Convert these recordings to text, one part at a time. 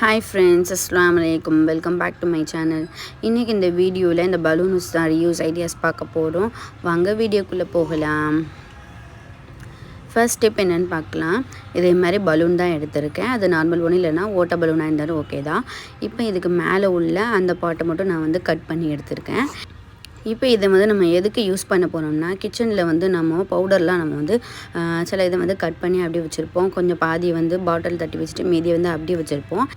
Hi friends அஸ்லாம் வலைக்கம் welcome back to my channel இன்றைக்கி இந்த வீடியோவில் இந்த பலூன்ஸ் தான் ரியூஸ் ஐடியாஸ் பார்க்க போகிறோம் வாங்க வீடியோக்குள்ளே போகலாம். ஃபர்ஸ்ட் ஸ்டெப் என்னென்னு பார்க்கலாம். இதே மாதிரி பலூன் தான் எடுத்திருக்கேன். அது நார்மல் ஒன்றும் இல்லைன்னா ஓட்ட பலூனாக இருந்தாலும் ஓகே தான். இப்போ இதுக்கு மேலே உள்ள அந்த பாட்டை மட்டும் நான் வந்து கட் பண்ணி எடுத்திருக்கேன். இப்போ இதை வந்து நம்ம எதுக்கு யூஸ் பண்ண போகிறோம்னா கிச்சனில் வந்து நம்ம பவுடர்லாம் நம்ம வந்து சில இதை வந்து கட் பண்ணி அப்படியே வச்சுருப்போம். கொஞ்சம் பாதி வந்து பாட்டில் தட்டி வச்சுட்டு மீதியை வந்து அப்படியே வச்சுருப்போம்.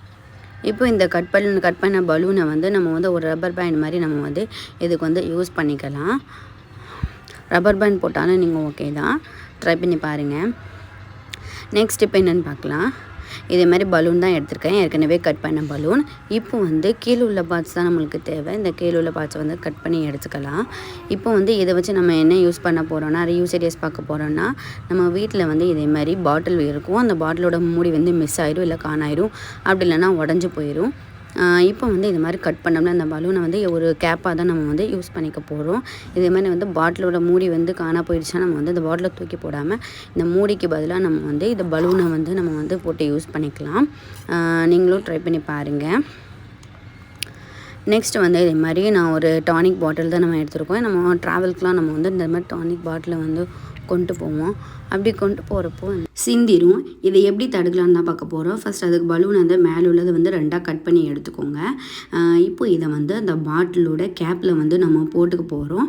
இப்போ இந்த கட் பண்ண கட் பண்ண பலூனை வந்து நம்ம வந்து ஒரு ரப்பர் பேண்ட் மாதிரி நம்ம வந்து இதுக்கு வந்து யூஸ் பண்ணிக்கலாம். ரப்பர் பேண்ட் போட்டாலும் நீங்கள் ஓகே தான். ட்ரை பண்ணி பாருங்கள் நெக்ஸ்ட் இப்போ என்னென்னு பார்க்கலாம். இதே மாதிரி பலூன் தான் எடுத்திருக்கேன். ஏற்கனவே கட் பண்ண பலூன் இப்போ வந்து கீழே உள்ள பார்ட்ஸ் தான் நம்மளுக்கு தேவை. இந்த கீழே உள்ள பார்ட்ஸ் வந்து கட் பண்ணி எடுத்துக்கலாம். இப்போ வந்து இதை வச்சு நம்ம என்ன யூஸ் பண்ண போகிறோம்னா அதை ஏரியாஸ் பார்க்க போகிறோம்னா நம்ம வீட்டில் வந்து இதே மாதிரி பாட்டில் இருக்கும். அந்த பாட்டிலோட மூடி வந்து மிஸ் ஆயிடும் இல்லை காணாயிரும். அப்படி இல்லைன்னா உடஞ்சி போயிடும் இப்போ வந்து இது மாதிரி கட் பண்ணோம்னா அந்த பலூனை வந்து ஒரு கேப்பாக தான் நம்ம வந்து யூஸ் பண்ணிக்க போகிறோம் இதே மாதிரி வந்து பாட்டிலோட மூடி வந்து காணா போயிடுச்சுன்னா நம்ம வந்து இந்த பாட்டிலை தூக்கி போடாமல் இந்த மூடிக்கு பதிலாக நம்ம வந்து இந்த பலூனை வந்து நம்ம வந்து போட்டு யூஸ் பண்ணிக்கலாம். நீங்களும் ட்ரை பண்ணி பாருங்கள் நெக்ஸ்ட் வந்து இதே மாதிரி நான் ஒரு டானிக் பாட்டில் தான் நம்ம எடுத்துருக்கோம். நம்ம ட்ராவல்க்குலாம் நம்ம வந்து இந்த மாதிரி டானிக் பாட்டிலை வந்து கொண்டு போவோம். அப்படி கொண்டு போகிறப்போ சிந்திரும் இதை எப்படி தடுக்கலாம்னு தான் பார்க்க போகிறோம் ஃபர்ஸ்ட் அதுக்கு பலூன் வந்து மேலே உள்ளதை வந்து ரெண்டாக கட் பண்ணி எடுத்துக்கோங்க. இப்போ இதை வந்து அந்த பாட்டிலோட கேப்பில் வந்து நம்ம போட்டுக்க போகிறோம்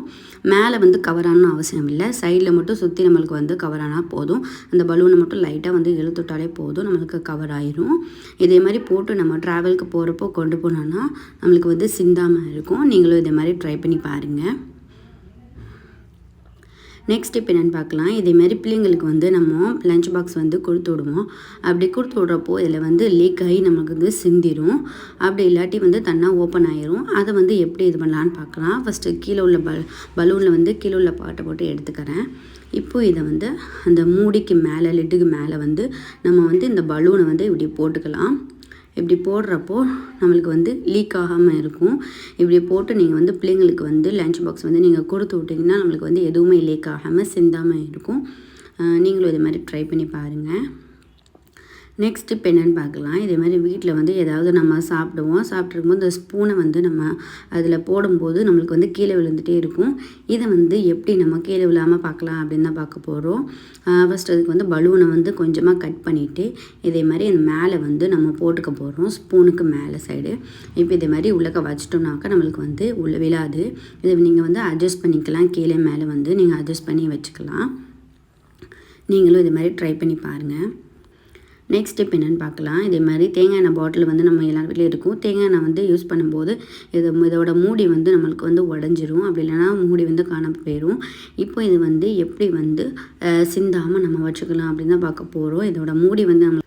மேலே வந்து கவர் அவசியம் இல்லை. சைடில் மட்டும் சுற்றி நம்மளுக்கு வந்து கவர் ஆனால் போதும். அந்த பலூனை மட்டும் லைட்டாக வந்து இழுத்துட்டாலே போதும். நம்மளுக்கு கவர் ஆயிரும். இதே மாதிரி போட்டு நம்ம ட்ராவலுக்கு போகிறப்போ கொண்டு போனோன்னா நம்மளுக்கு வந்து சிந்தாமல் இருக்கும். நீங்களும் இதே மாதிரி ட்ரை பண்ணி பாருங்கள் நெக்ஸ்ட் இப்போ என்னென்னு பார்க்கலாம். இதே மாதிரி பிள்ளைங்களுக்கு வந்து நம்ம லஞ்ச் பாக்ஸ் வந்து கொடுத்து விடுவோம். அப்படி கொடுத்து விட்றப்போ இதில் வந்து லீக் ஆகி நமக்கு வந்து சிந்திரும். அப்படி இல்லாட்டி வந்து தன்னாக ஓப்பன் ஆயிரும். அதை வந்து எப்படி இது பண்ணலான்னு பார்க்கலாம். ஃபஸ்ட்டு கீழே உள்ள பல் பலூனில் வந்து கீழே உள்ள பாட்டை போட்டு எடுத்துக்கிறேன். இப்போது இதை வந்து அந்த மூடிக்கு மேலே லிட்டுக்கு மேலே வந்து நம்ம வந்து இந்த பலூனை வந்து இப்படி போட்டுக்கலாம். இப்படி போடுறப்போ நம்மளுக்கு வந்து லீக் ஆகாமல் இருக்கும். இப்படி போட்டு நீங்கள் வந்து பிள்ளைங்களுக்கு வந்து லஞ்ச் பாக்ஸ் வந்து நீங்கள் கொடுத்து விட்டிங்கன்னா நம்மளுக்கு வந்து எதுவுமே லீக் ஆகாமல் சிந்தாமல் இருக்கும். நீங்களும் இது மாதிரி ட்ரை பண்ணி பாருங்கள் நெக்ஸ்ட் இப்போ என்னென்னு பார்க்கலாம். இதே மாதிரி வீட்டில் வந்து ஏதாவது நம்ம சாப்பிடுவோம். சாப்பிட்ருக்கும்போது இந்த ஸ்பூனை வந்து நம்ம அதில் போடும்போது நம்மளுக்கு வந்து கீழே விழுந்துகிட்டே இருக்கும். இதை வந்து எப்படி நம்ம கீழே விழாமல் பார்க்கலாம் அப்படின்னு தான் பார்க்க போகிறோம் ஃபஸ்ட் அதுக்கு வந்து பலூனை வந்து கொஞ்சமாக கட் பண்ணிவிட்டு இதே மாதிரி அந்த மேலே வந்து நம்ம போட்டுக்க போகிறோம் ஸ்பூனுக்கு மேலே சைடு இப்போ இதே மாதிரி உள்ளக்க வச்சிட்டோம்னாக்கா நம்மளுக்கு வந்து உள்ள விழாது. இதை நீங்கள் வந்து அட்ஜஸ்ட் பண்ணிக்கலாம். கீழே மேலே வந்து நீங்கள் அட்ஜஸ்ட் பண்ணி வச்சுக்கலாம். நீங்களும் இது மாதிரி ட்ரை பண்ணி பாருங்கள் நெக்ஸ்ட் ஸ்டெப் என்னென்னு பார்க்கலாம். இதே மாதிரி தேங்காய் எண்ணெய் பாட்டில் வந்து நம்ம எல்லா வீட்லேயும் இருக்கும். தேங்காய் எண்ணெய் வந்து யூஸ் பண்ணும்போது இது இதோட மூடி வந்து நம்மளுக்கு வந்து உடஞ்சிரும். அப்படி இல்லைன்னா மூடி வந்து காண போயிடும் இப்போ இது வந்து எப்படி வந்து சிந்தாமல் நம்ம வச்சுக்கலாம் அப்படின்னு தான் பார்க்க போகிறோம் இதோட மூடி வந்து நம்ம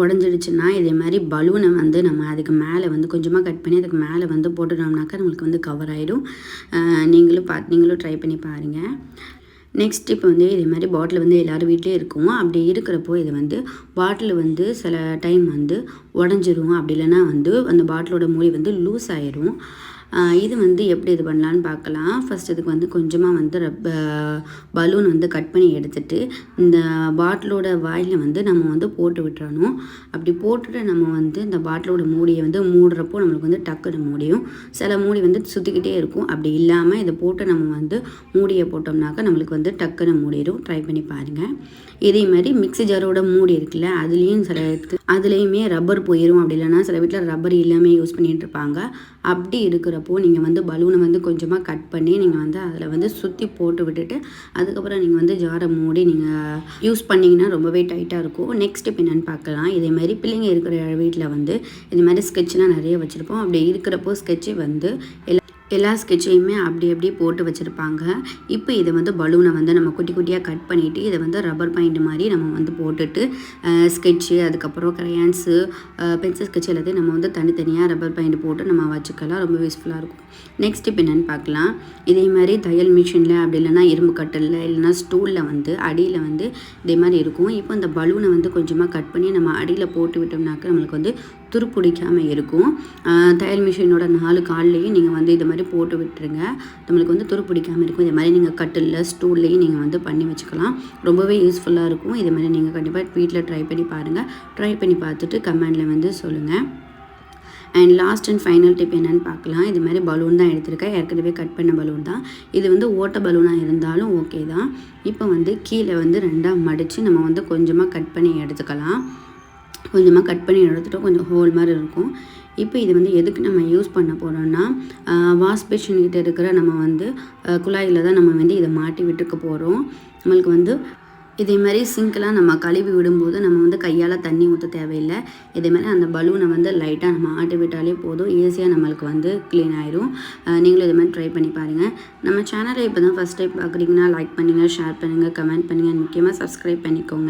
உடஞ்சிடுச்சுன்னா இதே மாதிரி பலூனை வந்து நம்ம அதுக்கு மேலே வந்து கொஞ்சமாக கட் பண்ணி அதுக்கு மேலே வந்து போட்டுட்டோம்னாக்கா நம்மளுக்கு வந்து கவர் ஆகிடும் நீங்களும் பார்த்து நீங்களும் ட்ரை பண்ணி பாருங்கள் நெக்ஸ்ட் இப்போ வந்து இதே மாதிரி பாட்டில் வந்து எல்லோரும் வீட்லேயும் இருக்கும். அப்படி இருக்கிறப்போ இது வந்து பாட்டில் வந்து சில டைம் வந்து உடஞ்சிரும். அப்படி இல்லைன்னா வந்து அந்த பாட்டிலோட மூடி வந்து லூஸ் ஆயிரும். இது வந்து எப்படி இது பண்ணலான்னு பார்க்கலாம். ஃபஸ்ட் இதுக்கு வந்து கொஞ்சமாக வந்து ரப்ப பலூன் வந்து கட் பண்ணி எடுத்துட்டு இந்த பாட்டிலோட வாயில் வந்து நம்ம வந்து போட்டு விட்டுறணும். அப்படி போட்டுட்டு நம்ம வந்து இந்த பாட்டிலோட மூடியை வந்து மூடுறப்போ நம்மளுக்கு வந்து டக்குன்னு மூடியும் சில மூடி வந்து சுற்றிக்கிட்டே இருக்கும். அப்படி இல்லாமல் இதை போட்டு நம்ம வந்து மூடியை போட்டோம்னாக்கா நம்மளுக்கு வந்து வந்து டக்குன்னு மூடிடும் ட்ரை பண்ணி பாருங்கள் இதே மாதிரி மிக்ஸி ஜாரோட மூடி இருக்குல்ல அதுலேயும் சில அதுலேயுமே ரப்பர் போயிடும் அப்படி இல்லைன்னா சில வீட்டில் ரப்பர் இல்லாமல் யூஸ் பண்ணிகிட்டு இருப்பாங்க. அப்படி இருக்கிறப்போ நீங்கள் வந்து பலூனை வந்து கொஞ்சமாக கட் பண்ணி நீங்கள் வந்து அதில் வந்து சுற்றி போட்டு விட்டுட்டு அதுக்கப்புறம் நீங்கள் வந்து ஜாரை மூடி நீங்கள் யூஸ் பண்ணிங்கன்னா ரொம்பவே டைட்டாக இருக்கும். நெக்ஸ்ட் இப்போ என்னென்னு பார்க்கலாம். இதே மாதிரி பிள்ளைங்க இருக்கிற வீட்டில் வந்து இது மாதிரி ஸ்கெட்ச்லாம் நிறைய வச்சுருப்போம். அப்படி இருக்கிறப்போ ஸ்கெட்சு வந்து எல்லா எல்லா ஸ்கெட்சையுமே அப்படி அப்படி போட்டு வச்சுருப்பாங்க. இப்போ இதை வந்து பலூனை வந்து நம்ம குட்டி குட்டியாக கட் பண்ணிவிட்டு இதை வந்து ரப்பர் பாயிண்ட் மாதிரி நம்ம வந்து போட்டுட்டு ஸ்கெட்சு அதுக்கப்புறம் க்ரையான்ஸு பென்சில் ஸ்கெட்ச் எல்லாத்தையும் நம்ம வந்து தனித்தனியாக ரப்பர் பாயிண்ட் போட்டு நம்ம வச்சுக்கலாம். ரொம்ப யூஸ்ஃபுல்லாக இருக்கும். நெக்ஸ்ட் இப்போ என்னென்னு பார்க்கலாம். இதே மாதிரி தையல் மிஷினில் அப்படி இல்லைன்னா இரும்பு கட்டலில் இல்லைன்னா ஸ்டூலில் வந்து அடியில் வந்து இதே மாதிரி இருக்கும். இப்போ இந்த பலூனை வந்து கொஞ்சமாக கட் பண்ணி நம்ம அடியில் போட்டு விட்டோம்னாக்க நம்மளுக்கு வந்து துருப்பிடிக்காமல் இருக்கும். தையல் மிஷினோட நாலு கால்லையும் நீங்கள் வந்து இது மாதிரி போட்டு விட்டுருங்க. நம்மளுக்கு வந்து துருப்பிடிக்காமல் இருக்கும். இதே மாதிரி நீங்கள் கட்டிலில் ஸ்டூல்லையும் நீங்கள் வந்து பண்ணி வச்சுக்கலாம். ரொம்பவே யூஸ்ஃபுல்லாக இருக்கும். இதே மாதிரி நீங்கள் கண்டிப்பாக வீட்டில் ட்ரை பண்ணி பாருங்கள் ட்ரை பண்ணி பார்த்துட்டு கமெண்டில் வந்து சொல்லுங்கள் and last and final tip என்னென்னு பார்க்கலாம். இது மாதிரி பலூன் தான் எடுத்திருக்கேன். ஏற்கனவே கட் பண்ண பலூன் தான். இது வந்து ஓட்ட பலூனாக இருந்தாலும் ஓகே தான். இப்போ வந்து கீழே வந்து ரெண்டாக மடித்து நம்ம வந்து கொஞ்சமாக கட் பண்ணி எடுத்துக்கலாம். கொஞ்சமாக கட் பண்ணி எடுத்துட்டோம் கொஞ்சம் ஹோல் மாதிரி இருக்கும். இப்போ இது வந்து எதுக்கு நம்ம யூஸ் பண்ண போகிறோம்னா வாஷ் பேஷன் கிட்ட இருக்கிற நம்ம வந்து குழாயில் தான் நம்ம வந்து இதை மாட்டி விட்டுக்க போகிறோம் நம்மளுக்கு வந்து இதே மாதிரி சிங்க்கெலாம் நம்ம கழுவி விடும்போது நம்ம வந்து கையால் தண்ணி ஊற்ற தேவையில்லை. இதே மாதிரி அந்த பலூனை வந்து லைட்டாக நம்ம ஆட்டி விட்டாலே போதும். ஈஸியாக நம்மளுக்கு வந்து க்ளீன் ஆயிரும். நீங்களும் இதே மாதிரி ட்ரை பண்ணி பாருங்கள் நம்ம சேனலை இப்போ தான் ஃபஸ்ட் டைம் பார்க்குறீங்கன்னா லைக் பண்ணுங்கள் ஷேர் பண்ணுங்கள் கமெண்ட் பண்ணுங்கள் முக்கியமாக சப்ஸ்கிரைப் பண்ணிக்கோங்க.